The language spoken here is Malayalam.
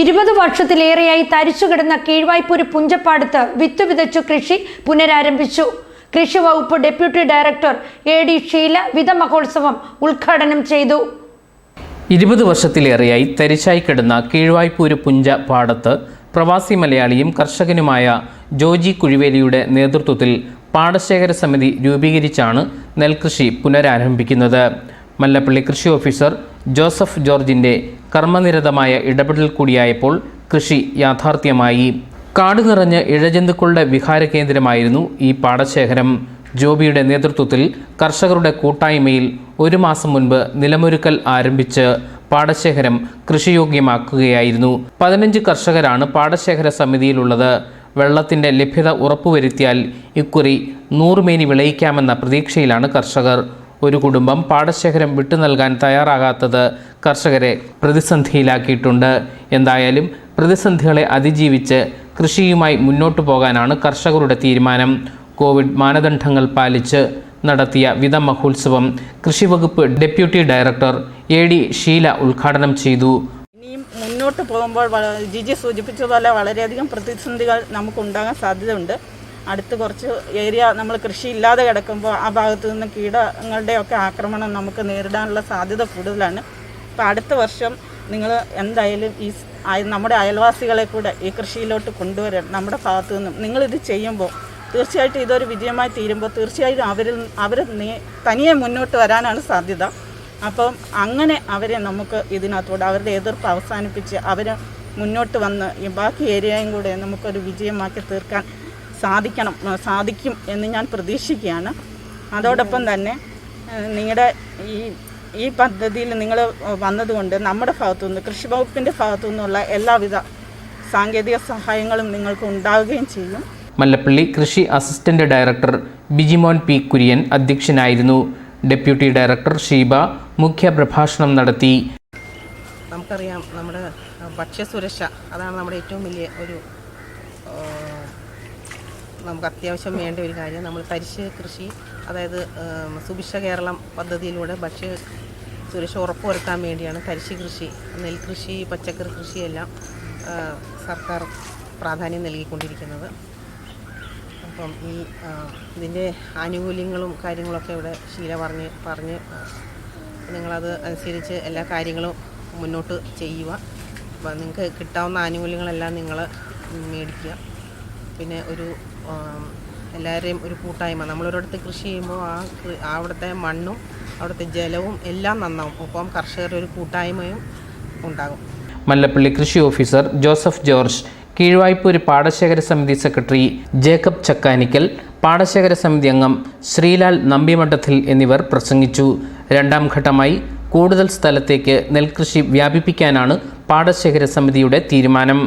ഇരുപത് വർഷത്തിലേറെയായി തരിച്ചുകിടന്ന കീഴ്വായ്പൂര് പുഞ്ചപ്പാടത്ത് വിത്ത് വിതച്ചു കൃഷി പുനരാരംഭിച്ചു. കൃഷി വകുപ്പ് deputy director A D Sheela വിത മഹോത്സവം ഉദ്ഘാടനം ചെയ്തു. ഇരുപത് വർഷത്തിലേറെയായി തരിച്ചായി കിടന്ന കീഴ്വായ്പൂര് പുഞ്ച പാടത്ത് പ്രവാസി മലയാളിയും കർഷകനുമായ ജോജി കുഴിവേലിയുടെ നേതൃത്വത്തിൽ പാടശേഖര സമിതി രൂപീകരിച്ചാണ് നെൽകൃഷി പുനരാരംഭിക്കുന്നത്. മല്ലപ്പള്ളി കൃഷി ഓഫീസർ ജോസഫ് ജോർജിന്റെ കർമ്മനിരതമായ ഇടപെടൽ കൂടിയായപ്പോൾ കൃഷി യാഥാർത്ഥ്യമായി. കാട് നിറഞ്ഞ ഇഴജന്തുക്കളുടെ വിഹാര കേന്ദ്രമായിരുന്നു ഈ പാടശേഖരം. ജോബിയുടെ നേതൃത്വത്തിൽ കർഷകരുടെ കൂട്ടായ്മയിൽ ഒരു മാസം മുൻപ് നിലമൊരുക്കൽ ആരംഭിച്ച് പാടശേഖരം കൃഷിയോഗ്യമാക്കുകയായിരുന്നു. പതിനഞ്ച് കർഷകരാണ് പാടശേഖര സമിതിയിലുള്ളത്. വെള്ളത്തിന്റെ ലഭ്യത ഉറപ്പുവരുത്തിയാൽ ഇക്കുറി നൂറുമേനി വിളയിക്കാമെന്ന പ്രതീക്ഷയിലാണ് കർഷകർ. ഒരു കുടുംബം പാടശേഖരം വിട്ടു നൽകാൻ തയ്യാറാകാത്തത് കർഷകരെ പ്രതിസന്ധിയിലാക്കിയിട്ടുണ്ട്. എന്തായാലും പ്രതിസന്ധികളെ അതിജീവിച്ച് കൃഷിയുമായി മുന്നോട്ടു പോകാനാണ് കർഷകരുടെ തീരുമാനം. കോവിഡ് മാനദണ്ഡങ്ങൾ പാലിച്ച് നടത്തിയ വിത മഹോത്സവം കൃഷിവകുപ്പ് deputy director A D Sheela ഉദ്ഘാടനം ചെയ്തു. ഇനിയും മുന്നോട്ട് പോകുമ്പോൾ ജിജി സൂചിപ്പിച്ചതുപോലെ വളരെയധികം പ്രതിസന്ധികൾ നമുക്ക് നമുക്കുണ്ടാകാൻ സാധ്യതയുണ്ട്. അടുത്ത് കുറച്ച് ഏരിയ നമ്മൾ കൃഷി ഇല്ലാതെ കിടക്കുമ്പോൾ ആ ഭാഗത്തു നിന്ന് കീടങ്ങളുടെയൊക്കെ ആക്രമണം നമുക്ക് നേരിടാനുള്ള സാധ്യത കൂടുതലാണ്. അപ്പോൾ അടുത്ത വർഷം നിങ്ങൾ എന്തായാലും ഈ നമ്മുടെ അയൽവാസികളെ കൂടെ ഈ കൃഷിയിലോട്ട് കൊണ്ടുവരാൻ നമ്മുടെ ഭാഗത്തു നിന്നും നിങ്ങളിത് ചെയ്യുമ്പോൾ തീർച്ചയായിട്ടും ഇതൊരു വിജയമായി തീരുമ്പോൾ തീർച്ചയായിട്ടും അവരിൽ അവർ തനിയെ മുന്നോട്ട് വരാനാണ് സാധ്യത. അപ്പം അങ്ങനെ അവരെ നമുക്ക് ഇതിനകത്തോടെ അവരുടെ എതിർപ്പ് അവസാനിപ്പിച്ച് അവർ മുന്നോട്ട് വന്ന് ഈ ബാക്കി ഏരിയയും കൂടെ നമുക്കൊരു വിജയമാക്കി തീർക്കാൻ സാധിക്കണം സാധിക്കും എന്ന് ഞാൻ പ്രതീക്ഷിക്കുകയാണ്. അതോടൊപ്പം തന്നെ നിങ്ങളുടെ ഈ ഈ പദ്ധതിയിൽ നിങ്ങൾ വന്നതുകൊണ്ട് നമ്മുടെ ഭാഗത്തുനിന്ന് കൃഷി വകുപ്പിന്റെ ഭാഗത്തു നിന്നുള്ള എല്ലാവിധ സാങ്കേതിക സഹായങ്ങളും നിങ്ങൾക്ക് ഉണ്ടാവുകയും ചെയ്യും മല്ലപ്പള്ളി കൃഷി assistant director Bijimon P Kurian അധ്യക്ഷനായിരുന്നു. ഡെപ്യൂട്ടി ഡയറക്ടർ ഷീബ മുഖ്യ പ്രഭാഷണം നടത്തി. നമുക്കറിയാം നമ്മുടെ ഭക്ഷ്യസുരക്ഷ അതാണ് നമ്മുടെ ഏറ്റവും വലിയ ഒരു നമുക്ക് അത്യാവശ്യം വേണ്ട ഒരു കാര്യം. നമ്മൾ തരിശ് കൃഷി അതായത് സുഭിക്ഷ കേരളം പദ്ധതിയിലൂടെ ഭക്ഷ്യ സുരക്ഷ ഉറപ്പുവരുത്താൻ വേണ്ടിയാണ് തരിശ് കൃഷി നെൽകൃഷി പച്ചക്കറി കൃഷിയെല്ലാം സർക്കാർ പ്രാധാന്യം നൽകിക്കൊണ്ടിരിക്കുന്നത്. അപ്പം ഈ ഇതിന്റെ ആനുകൂല്യങ്ങളും കാര്യങ്ങളൊക്കെ ഇവിടെ ശീല പറഞ്ഞ് പറഞ്ഞ് നിങ്ങളത് അനുസരിച്ച് എല്ലാ കാര്യങ്ങളും മുന്നോട്ട് ചെയ്യുക. അപ്പം നിങ്ങൾക്ക് കിട്ടാവുന്ന ആനുകൂല്യങ്ങളെല്ലാം നിങ്ങൾ മേടിക്കുക. പിന്നെ ഒരു എല്ലാവരെയും ഒരു കൂട്ടായ്മ. നമ്മളൊരിടത്ത് കൃഷി ചെയ്യുമ്പോൾ ആ അവിടുത്തെ മണ്ണും അവിടുത്തെ ജലവും എല്ലാം നന്നാവും. ഒപ്പം കർഷകരുടെ ഒരു കൂട്ടായ്മയും ഉണ്ടാകും. മല്ലപ്പള്ളി കൃഷി ഓഫീസർ ജോസഫ് ജോർജ് കീഴ്വായ്പൂര് പാടശേഖര സമിതി സെക്രട്ടറി ജേക്കബ് ചക്കാനിക്കൽ പാടശേഖര സമിതി അംഗം ശ്രീലാൽ നമ്പിമഠത്തിൽ എന്നിവർ പ്രസംഗിച്ചു. രണ്ടാം ഘട്ടമായി കൂടുതൽ സ്ഥലത്തേക്ക് നെൽകൃഷി വ്യാപിപ്പിക്കാനാണ് പാടശേഖര സമിതിയുടെ തീരുമാനം.